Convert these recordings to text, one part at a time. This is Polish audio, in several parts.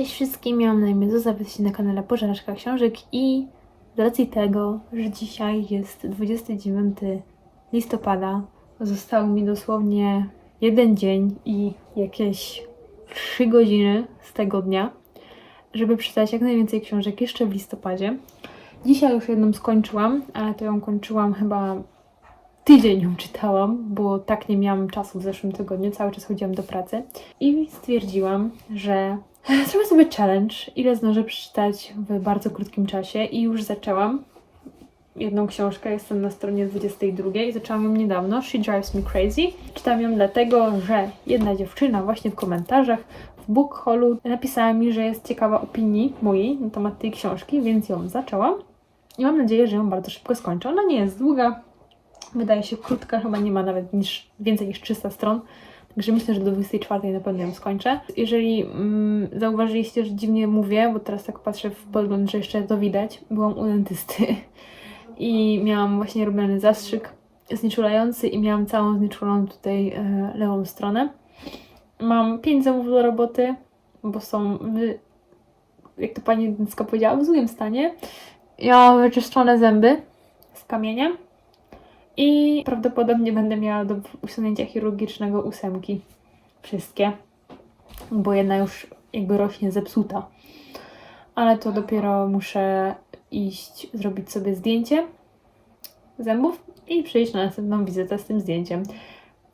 Cześć wszystkim, miałam na imię Zuza, jesteście na kanale Pożeraczka Książek i z racji tego, że dzisiaj jest 29 listopada, został mi dosłownie jeden dzień i jakieś 3 godziny z tego dnia, żeby przeczytać jak najwięcej książek jeszcze w listopadzie. Dzisiaj już jedną skończyłam, ale to ją kończyłam chyba tydzień ją czytałam, bo tak nie miałam czasu w zeszłym tygodniu, cały czas chodziłam do pracy i stwierdziłam, że zrobię sobie challenge, ile zdążę przeczytać w bardzo krótkim czasie i już zaczęłam jedną książkę, jestem na stronie 22 i zaczęłam ją niedawno, She Drives Me Crazy. Czytam ją dlatego, że jedna dziewczyna właśnie w komentarzach w book haulu napisała mi, że jest ciekawa opinii mojej na temat tej książki, więc ją zaczęłam i mam nadzieję, że ją bardzo szybko skończę. Ona nie jest długa, wydaje się krótka, chyba nie ma nawet niż, więcej niż 300 stron. Także myślę, że do 24 na pewno ją skończę. Jeżeli mm, zauważyliście, że dziwnie mówię, bo teraz tak patrzę w podgląd, że jeszcze to widać, byłam u dentysty i miałam właśnie robiony zastrzyk znieczulający i miałam całą znieczuloną tutaj e, lewą stronę. Mam 5 zębów do roboty, bo są, w, jak to pani dentystka powiedziała, w złym stanie. Ja mam wyczyszczone zęby z kamieniem i prawdopodobnie będę miała do usunięcia chirurgicznego ósemki. Wszystkie. Bo jedna już jakby rośnie zepsuta. Ale to dopiero muszę iść zrobić sobie zdjęcie zębów i przyjść na następną wizytę z tym zdjęciem.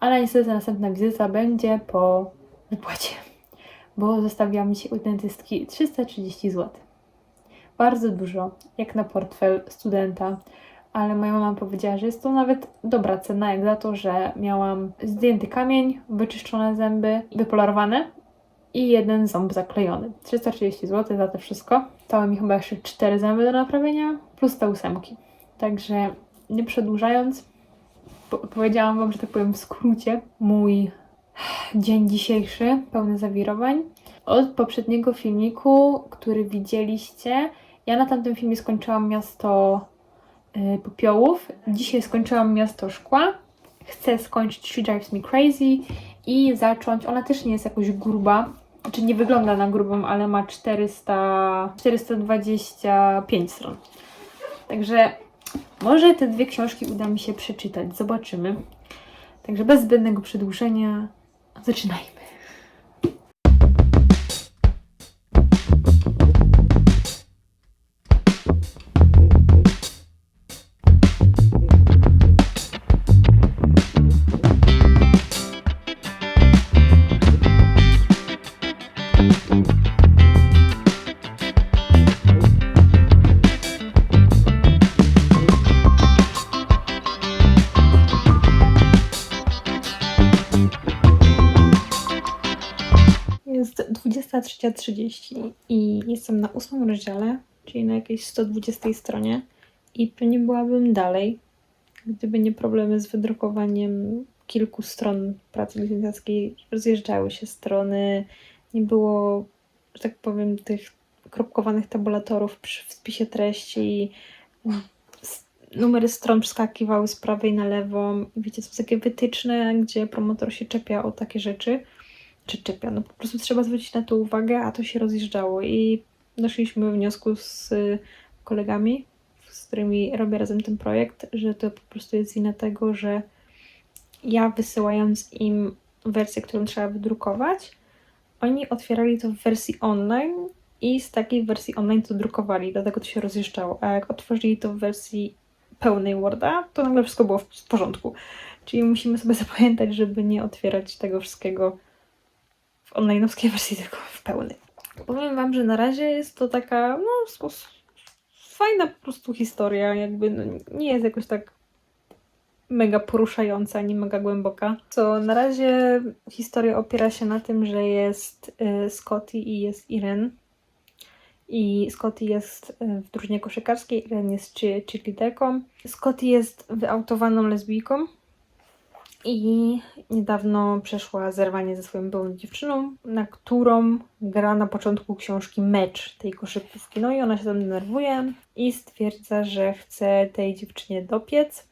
Ale niestety następna wizyta będzie po wypłacie. Bo zostawiła mi się u dentystki 330 zł. Bardzo dużo, jak na portfel studenta ale moja mama powiedziała, że jest to nawet dobra cena, jak za to, że miałam zdjęty kamień, wyczyszczone zęby, wypolerowane i jeden ząb zaklejony. 330 zł za to wszystko. Stały mi chyba jeszcze 4 zęby do naprawienia, plus te ósemki. Także nie przedłużając, po powiedziałam Wam, że tak powiem w skrócie, mój dzień dzisiejszy pełny zawirowań. Od poprzedniego filmiku, który widzieliście, ja na tamtym filmie skończyłam miasto popiołów. Dzisiaj skończyłam Miasto Szkła. Chcę skończyć She Drives Me Crazy i zacząć. Ona też nie jest jakoś gruba. Znaczy nie wygląda na grubą, ale ma 400, 425 stron. Także może te dwie książki uda mi się przeczytać. Zobaczymy. Także bez zbędnego przedłużenia zaczynajmy. 23.30 i jestem na ósmym rozdziale, czyli na jakiejś 120 stronie i pewnie byłabym dalej, gdyby nie problemy z wydrukowaniem kilku stron pracy licencjackiej. Rozjeżdżały się strony, nie było, że tak powiem, tych kropkowanych tabulatorów przy spisie treści. Numery stron przeskakiwały z prawej na lewą. Wiecie, są takie wytyczne, gdzie promotor się czepia o takie rzeczy czy czepia. No po prostu trzeba zwrócić na to uwagę, a to się rozjeżdżało i doszliśmy do wniosku z y, kolegami, z którymi robię razem ten projekt, że to po prostu jest wina tego, że ja wysyłając im wersję, którą trzeba wydrukować, oni otwierali to w wersji online i z takiej wersji online to drukowali, dlatego to się rozjeżdżało. A jak otworzyli to w wersji pełnej Worda, to nagle wszystko było w w porządku. Czyli musimy sobie zapamiętać, żeby nie otwierać tego wszystkiego w online'owskiej wersji, tylko w pełnej. Powiem Wam, że na razie jest to taka, no, fajna po prostu historia, jakby no, nie jest jakoś tak mega poruszająca, ani mega głęboka. Co na razie historia opiera się na tym, że jest y, Scotty i jest Irene. I Scotty jest y, w drużynie koszykarskiej, Irene jest cheer- cheerleaderką. Scotty jest wyautowaną lesbijką, i niedawno przeszła zerwanie ze swoją byłą dziewczyną, na którą gra na początku książki mecz tej koszykówki. No i ona się tam denerwuje i stwierdza, że chce tej dziewczynie dopiec,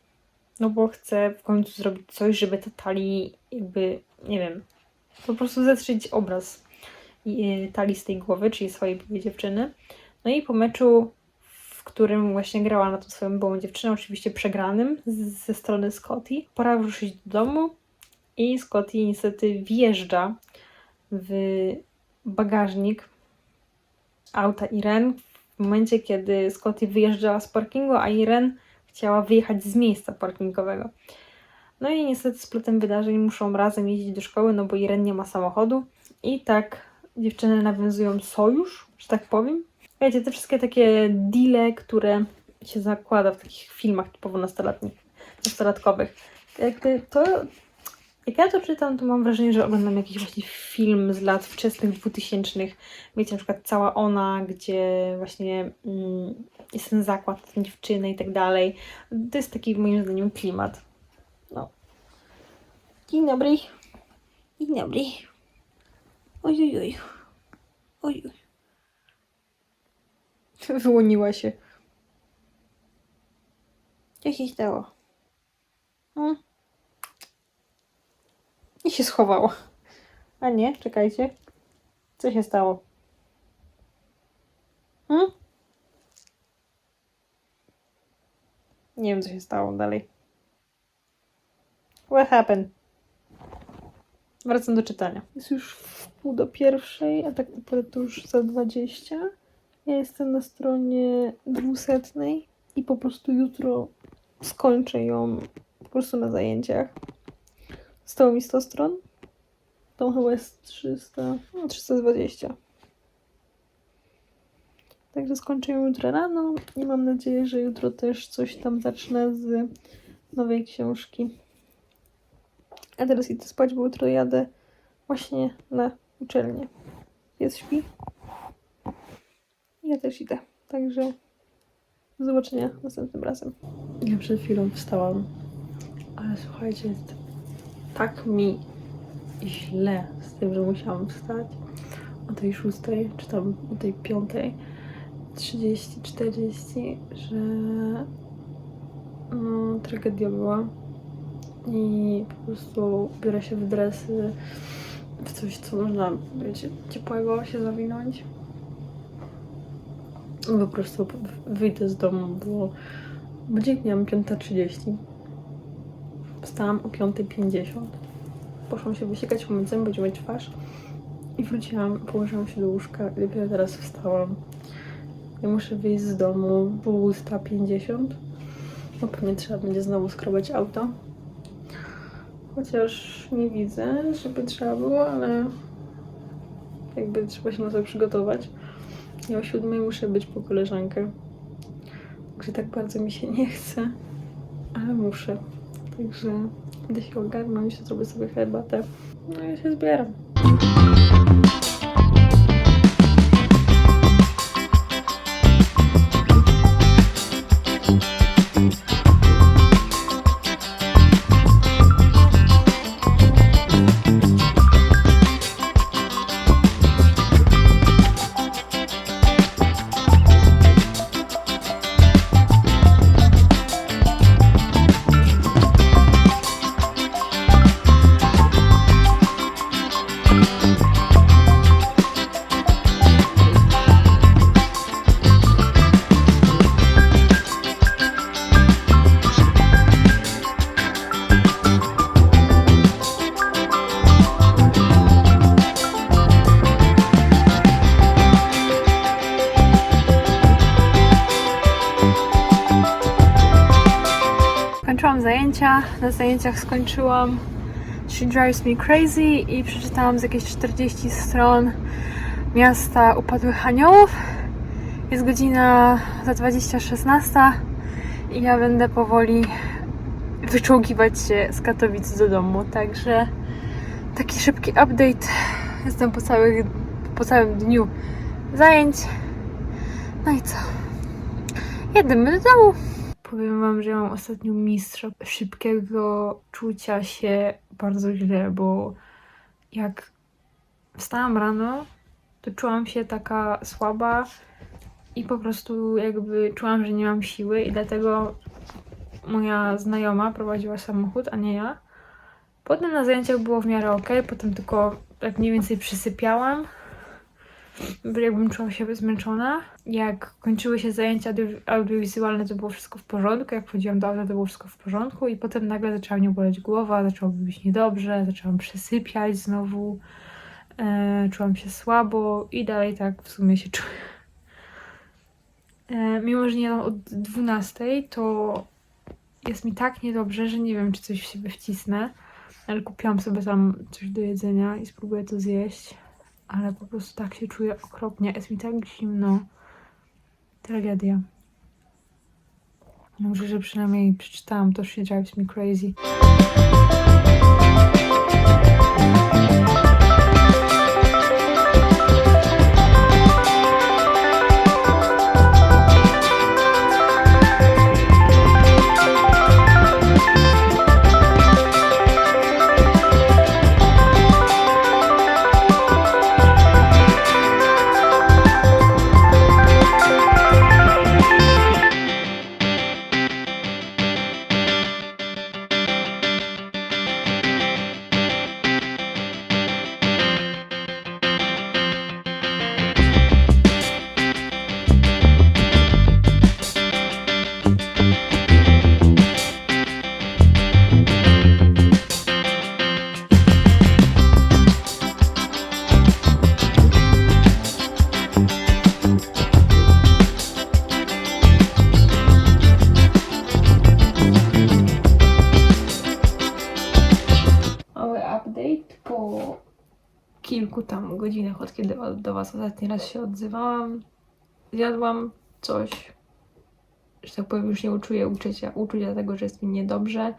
no bo chce w końcu zrobić coś, żeby ta Tali jakby, nie wiem, po prostu zetrzeć obraz. i- talii z tej głowy, czyli swojej byłej dziewczyny. No i po meczu, w którym właśnie grała na tą swoją byłą dziewczynę, oczywiście przegranym z, ze strony Scotty, pora wrócić do domu i Scotty niestety wjeżdża w bagażnik auta Iren w momencie, kiedy Scotty wyjeżdżała z parkingu, a Iren chciała wyjechać z miejsca parkingowego. No i niestety z plotem wydarzeń muszą razem jeździć do szkoły, no bo Iren nie ma samochodu. I tak dziewczyny nawiązują sojusz, że tak powiem. Wiecie, te wszystkie takie deale, które się zakłada w takich filmach typowo nastolatnich, nastolatkowych. Jakby to, jak ja to czytam, to mam wrażenie, że oglądam jakiś właśnie film z lat wczesnych 2000 Wiecie, na przykład cała ona, gdzie właśnie mm, jest ten zakład dziewczyny i tak dalej. To jest taki moim zdaniem klimat. No. Dzień dobry. Dzień dobry. Oj, oj, oj. Oj, oj. Wyłoniła się. Co się stało? Hmm? I się schowała. A nie, czekajcie. Co się stało? Hmm? Nie wiem, co się stało dalej. What happened? Wracam do czytania. Jest już w pół do pierwszej, a tak naprawdę to już za 20. Ja jestem na stronie dwusetnej i po prostu jutro skończę ją po prostu na zajęciach. Zostało mi 100 stron. Tą chyba jest 300, no 320. Także skończę ją jutro rano i mam nadzieję, że jutro też coś tam zacznę z nowej książki. A teraz idę spać, bo jutro jadę właśnie na uczelnię. Jest śpi. Ja też idę. Także do zobaczenia następnym razem. Ja przed chwilą wstałam, ale słuchajcie, jest tak mi źle z tym, że musiałam wstać o tej szóstej, czy tam o tej piątej. 30, 40, że no, tragedia była. I po prostu biorę się w dresy, w coś, co można, wiecie, ciepłego się zawinąć. Po prostu wyjdę z domu, bo budzik miałam 5.30. Wstałam o 5.50. Poszłam się wysiekać, umyć zęby, będziemy myć twarz. I wróciłam, położyłam się do łóżka i dopiero teraz wstałam. Ja muszę wyjść z domu po 150. No pewnie trzeba będzie znowu skrobać auto. Chociaż nie widzę, żeby trzeba było, ale jakby trzeba się na to przygotować. Ja o siódmej muszę być po koleżankę. Także tak bardzo mi się nie chce, ale muszę. Także idę się ogarnąć, zrobię sobie herbatę. No i się zbieram. Kończyłam zajęcia. Na zajęciach skończyłam She Drives Me Crazy i przeczytałam z jakieś 40 stron miasta upadłych aniołów. Jest godzina za 20.16 i ja będę powoli wyczołgiwać się z Katowic do domu. Także taki szybki update. Jestem po, całych, po całym dniu zajęć. No i co? Jedziemy do domu. Powiem wam, że mam ostatnio mistrza szybkiego czucia się bardzo źle, bo jak wstałam rano, to czułam się taka słaba i po prostu jakby czułam, że nie mam siły i dlatego moja znajoma prowadziła samochód, a nie ja. Potem na zajęciach było w miarę ok, potem tylko tak mniej więcej przysypiałam. Jakbym czuła się zmęczona. Jak kończyły się zajęcia audio- audiowizualne, to było wszystko w porządku. Jak wchodziłam do to było wszystko w porządku. I potem nagle zaczęła mnie boleć głowa, zaczęło być niedobrze, zaczęłam przysypiać znowu. E, czułam się słabo i dalej tak w sumie się czuję. E, mimo, że nie jadam od 12, to jest mi tak niedobrze, że nie wiem, czy coś w siebie wcisnę. Ale kupiłam sobie tam coś do jedzenia i spróbuję to zjeść. Ale po prostu tak się czuję okropnie. Jest mi tak zimno. Tragedia. Może, że przynajmniej przeczytałam to, she drives me crazy. Godzinach, od kiedy do Was ostatni raz się odzywałam. Zjadłam coś, że tak powiem, już nie uczuję uczucia, uczucia tego, że jest mi niedobrze,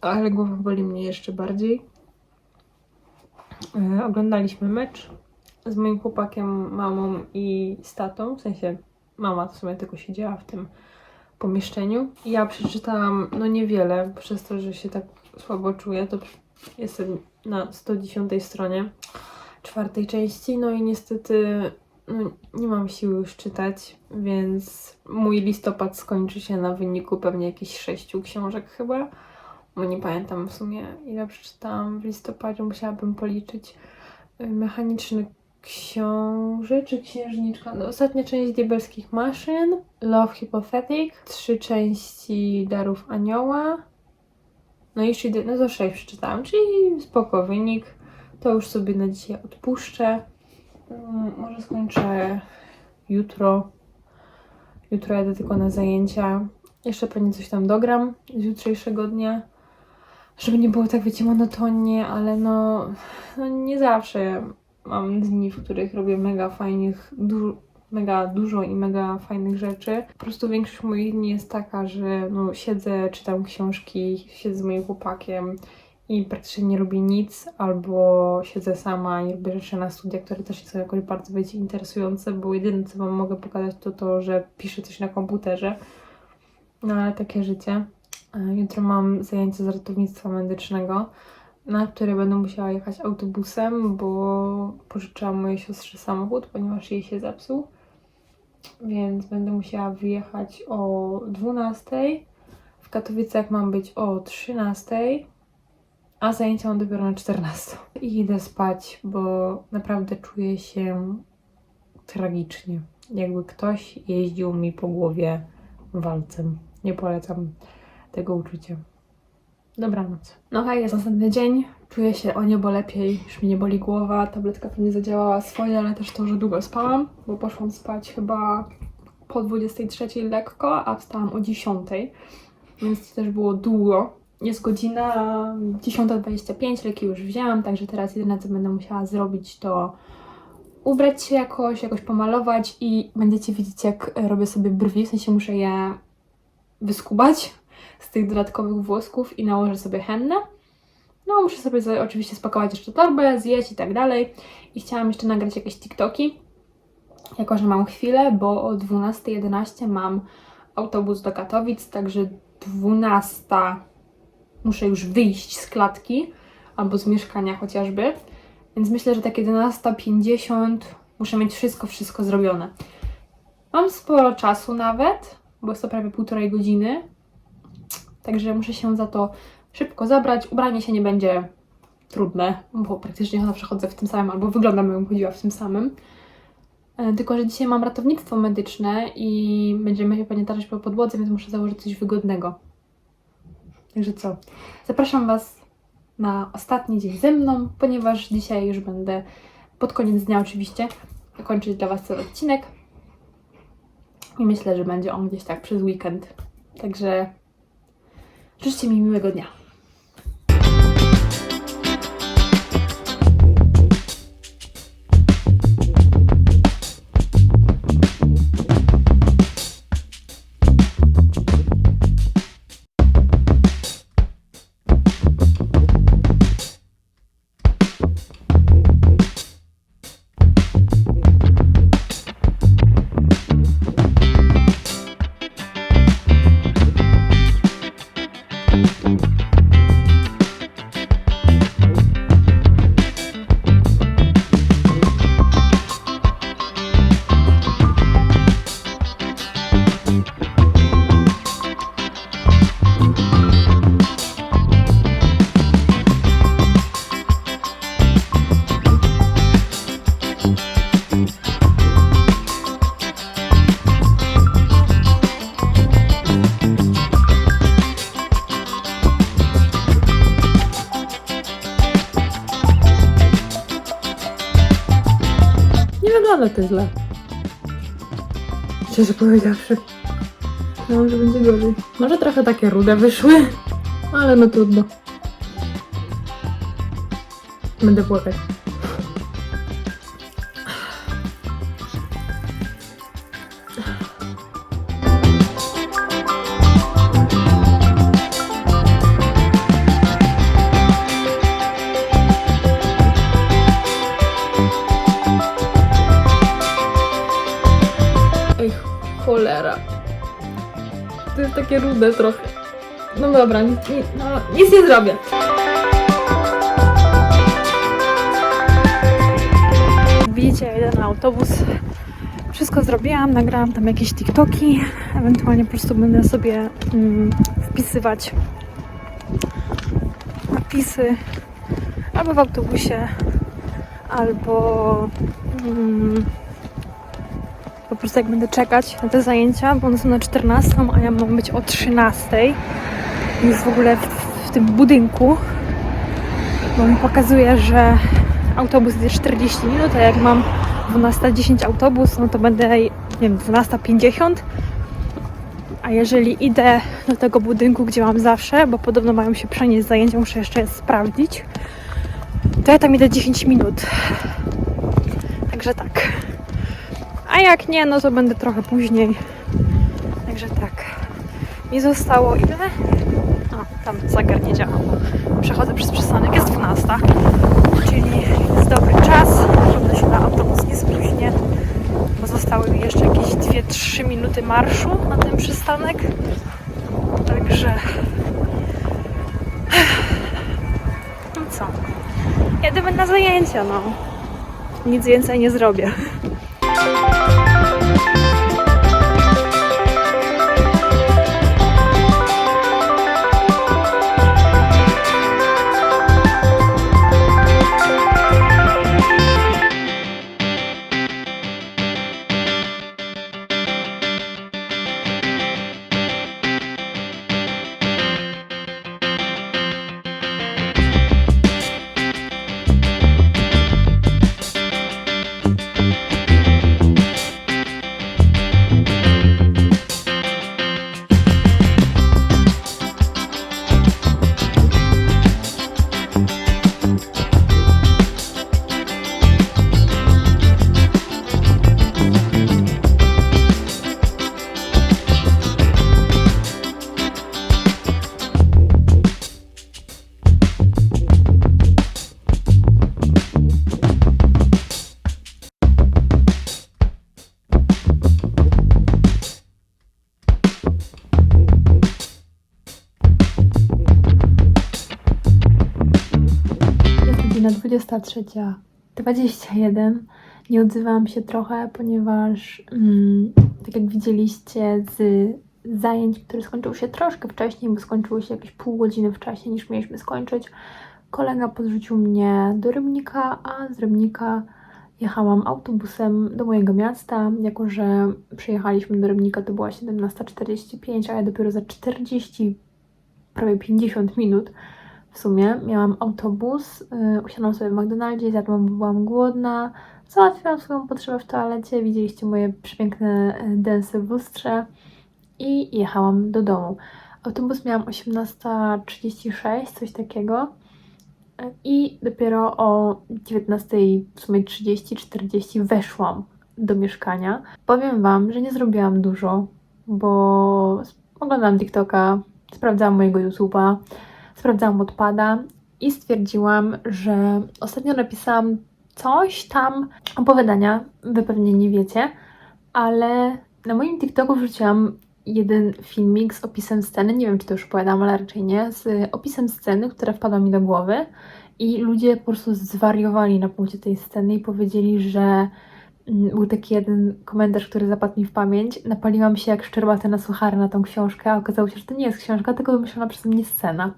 ale głowa boli mnie jeszcze bardziej. E, oglądaliśmy mecz z moim chłopakiem, mamą i z tatą, w sensie mama w sumie tylko siedziała w tym pomieszczeniu. Ja przeczytałam, no niewiele, przez to, że się tak słabo czuję, to jestem na 110 stronie czwartej części, no i niestety no, nie mam siły już czytać, więc mój listopad skończy się na wyniku pewnie jakichś sześciu książek chyba, bo nie pamiętam w sumie ile przeczytałam w listopadzie, musiałabym policzyć. Y, Mechaniczny książę czy księżniczka? No, ostatnia część Diabelskich Maszyn, Love Hypothetic, trzy części Darów Anioła, no i jeszcze, no to sześć przeczytałam, czyli spoko wynik. To już sobie na dzisiaj odpuszczę. Mm, Może skończę jutro. Jutro jadę tylko na zajęcia. Jeszcze pewnie coś tam dogram z jutrzejszego dnia. Żeby nie było tak, wiecie, monotonnie, ale no, no nie zawsze mam dni, w których robię mega fajnych, du- mega dużo i mega fajnych rzeczy. Po prostu większość moich dni jest taka, że no, siedzę, czytam książki, siedzę z moim chłopakiem i praktycznie nie robię nic, albo siedzę sama i robię rzeczy na studiach, które też są jakoś bardzo wiecie, interesujące, bo jedyne co Wam mogę pokazać to to, że piszę coś na komputerze. No ale takie życie. E, Jutro mam zajęcie z ratownictwa medycznego, na które będę musiała jechać autobusem, bo pożyczyłam mojej siostrze samochód, ponieważ jej się zepsuł. Więc będę musiała wyjechać o 12. W Katowicach mam być o 13. A zajęcia mam dopiero na 14. I idę spać, bo naprawdę czuję się tragicznie. Jakby ktoś jeździł mi po głowie walcem. Nie polecam tego uczucia. Dobranoc. No hej, jest następny dzień. Czuję się o niebo lepiej, już mi nie boli głowa. Tabletka pewnie zadziałała swoje, ale też to, że długo spałam, bo poszłam spać chyba po 23 lekko, a wstałam o 10, więc to też było długo. Jest godzina 10.25, leki już wzięłam, także teraz jedyne co będę musiała zrobić to ubrać się jakoś, jakoś pomalować i będziecie widzieć jak robię sobie brwi, w sensie muszę je wyskubać z tych dodatkowych włosków i nałożę sobie hennę. No, muszę sobie oczywiście spakować jeszcze torbę, zjeść i tak dalej. I chciałam jeszcze nagrać jakieś TikToki, jako że mam chwilę, bo o 12.11 mam autobus do Katowic, także 12 muszę już wyjść z klatki albo z mieszkania chociażby. Więc myślę, że tak 11.50 muszę mieć wszystko, wszystko zrobione. Mam sporo czasu nawet, bo jest to prawie półtorej godziny, Także muszę się za to szybko zabrać. Ubranie się nie będzie trudne, bo praktycznie chodzę w tym samym, albo wyglądam, jakbym chodziła w tym samym. E, Tylko, że dzisiaj mam ratownictwo medyczne i będziemy się pewnie po podłodze, więc muszę założyć coś wygodnego. Także co? Zapraszam Was na ostatni dzień ze mną, ponieważ dzisiaj już będę pod koniec dnia oczywiście kończyć dla Was cały odcinek. I myślę, że będzie on gdzieś tak przez weekend. Także życzcie mi miłego dnia. Wygląda to źle. Szczerze powiedziawszy. No, że będzie gorzej. Może trochę takie rude wyszły, ale no trudno. Będę płakać. Takie rude trochę. No dobra, nic, no, nic nie zrobię. Widzicie, na autobus. Wszystko zrobiłam, nagrałam tam jakieś TikToki. Ewentualnie po prostu będę sobie mm, wpisywać napisy albo w autobusie, albo mm, po prostu jak będę czekać na te zajęcia, bo one są na 14, a ja mam być o 13. Już w ogóle w, w tym budynku, bo mi pokazuje, że autobus jest 40 minut, a jak mam 12.10 autobus, no to będę, nie wiem, 12.50. A jeżeli idę do tego budynku, gdzie mam zawsze, bo podobno mają się przenieść zajęcia, muszę jeszcze je sprawdzić, to ja tam idę 10 minut. Także tak. A jak nie, no to będę trochę później. Także tak. Mi zostało ile? A, tam zegar nie działa. Przechodzę przez przystanek, jest 12. Czyli jest dobry czas, żeby się na autobus nie spóźnię. Bo zostały mi jeszcze jakieś 2-3 minuty marszu na ten przystanek. Także... No co? Jedziemy na zajęcia, no. Nic więcej nie zrobię. Jest 23.21. Nie odzywałam się trochę, ponieważ mm, tak jak widzieliście z zajęć, które skończyły się troszkę wcześniej, bo skończyły się jakieś pół godziny wcześniej niż mieliśmy skończyć, kolega podrzucił mnie do Rybnika, a z Rybnika Jechałam autobusem do mojego miasta, jako że przyjechaliśmy do Rybnika, to była 17.45, a ja dopiero za 40, prawie 50 minut w sumie miałam autobus, yy, usiadłam sobie w McDonaldzie, zjadłam, bo byłam głodna, załatwiłam swoją potrzebę w toalecie, widzieliście moje przepiękne y, densy w lustrze i jechałam do domu. Autobus miałam 18.36, coś takiego. I dopiero o 19 w sumie 30, 40 weszłam do mieszkania. Powiem Wam, że nie zrobiłam dużo, bo oglądałam TikToka, sprawdzałam mojego YouTube'a, sprawdzałam odpada i stwierdziłam, że ostatnio napisałam coś tam opowiadania, wy pewnie nie wiecie, ale na moim TikToku wrzuciłam jeden filmik z opisem sceny, nie wiem czy to już opowiadam, ale raczej nie, z opisem sceny, która wpadła mi do głowy i ludzie po prostu zwariowali na punkcie tej sceny i powiedzieli, że mm, był taki jeden komentarz, który zapadł mi w pamięć. Napaliłam się jak szczerbata na suchary na tą książkę, a okazało się, że to nie jest książka, tylko wymyślona przez mnie scena.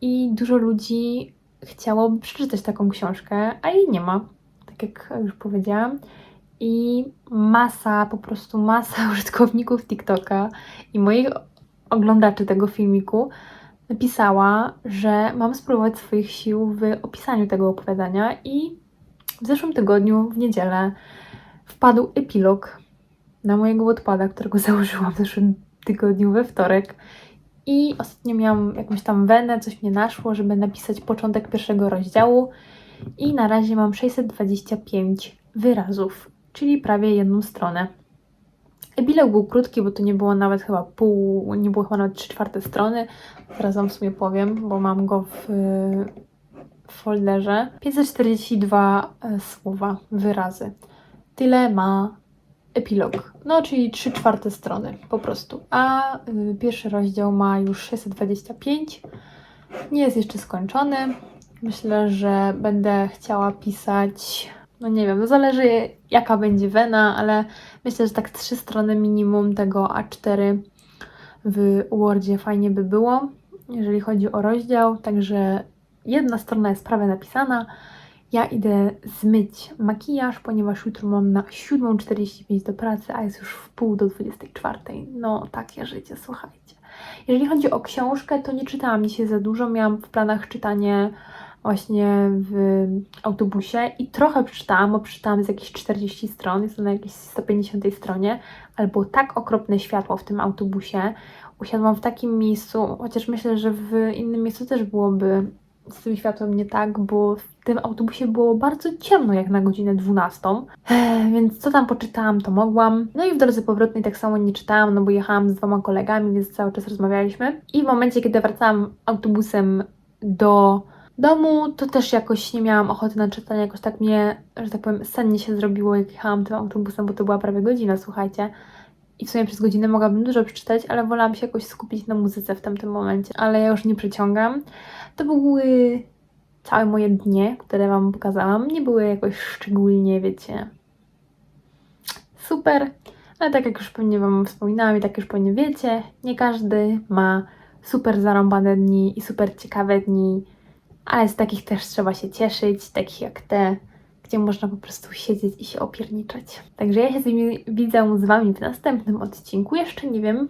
I dużo ludzi chciałoby przeczytać taką książkę, a jej nie ma, tak jak już powiedziałam. I masa, po prostu masa użytkowników TikToka i moich oglądaczy tego filmiku napisała, że mam spróbować swoich sił w opisaniu tego opowiadania i w zeszłym tygodniu, w niedzielę, wpadł epilog na mojego odpada, którego założyłam w zeszłym tygodniu we wtorek. I ostatnio miałam jakąś tam wenę, coś mnie naszło, żeby napisać początek pierwszego rozdziału. I na razie mam 625 wyrazów, czyli prawie jedną stronę. Epilog był krótki, bo to nie było nawet chyba pół, nie było chyba nawet 3 czwarte strony. Zaraz Wam w sumie powiem, bo mam go w, w folderze. 542 e, słowa, wyrazy. Tyle ma epilog. No, czyli 3 czwarte strony po prostu. A y, pierwszy rozdział ma już 625. Nie jest jeszcze skończony. Myślę, że będę chciała pisać no nie wiem, no zależy jaka będzie wena, ale myślę, że tak trzy strony minimum tego A4 w Wordzie fajnie by było, jeżeli chodzi o rozdział, także jedna strona jest prawie napisana. Ja idę zmyć makijaż, ponieważ jutro mam na 7.45 do pracy, a jest już w pół do 24. No, takie życie, słuchajcie. Jeżeli chodzi o książkę, to nie czytałam dzisiaj za dużo. Miałam w planach czytanie właśnie w autobusie i trochę przeczytałam, bo przeczytałam z jakieś 40 stron, jest to na jakiejś 150 stronie, ale było tak okropne światło w tym autobusie. Usiadłam w takim miejscu, chociaż myślę, że w innym miejscu też byłoby z tym światłem nie tak, bo w tym autobusie było bardzo ciemno jak na godzinę 12. Ech, więc co tam poczytałam, to mogłam. No i w drodze powrotnej tak samo nie czytałam, no bo jechałam z dwoma kolegami, więc cały czas rozmawialiśmy. I w momencie, kiedy wracałam autobusem do domu, to też jakoś nie miałam ochoty na czytanie, jakoś tak mnie, że tak powiem, sennie się zrobiło, jak jechałam tym autobusem, bo to była prawie godzina, słuchajcie. I w sumie przez godzinę mogłabym dużo przeczytać, ale wolałam się jakoś skupić na muzyce w tamtym momencie. Ale ja już nie przeciągam. To były całe moje dnie, które Wam pokazałam. Nie były jakoś szczególnie, wiecie, super. Ale tak jak już pewnie Wam wspominałam i tak już pewnie wiecie, nie każdy ma super zarąbane dni i super ciekawe dni ale z takich też trzeba się cieszyć, takich jak te, gdzie można po prostu siedzieć i się opierniczać. Także ja się z wami, widzę z Wami w następnym odcinku. Jeszcze nie wiem,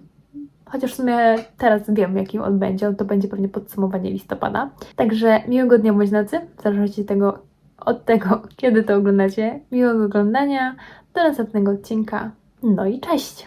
chociaż w sumie teraz wiem, jakim on będzie, to będzie pewnie podsumowanie listopada. Także miłego dnia bądź nocy, w zależności tego, od tego, kiedy to oglądacie. Miłego oglądania, do następnego odcinka. No i cześć!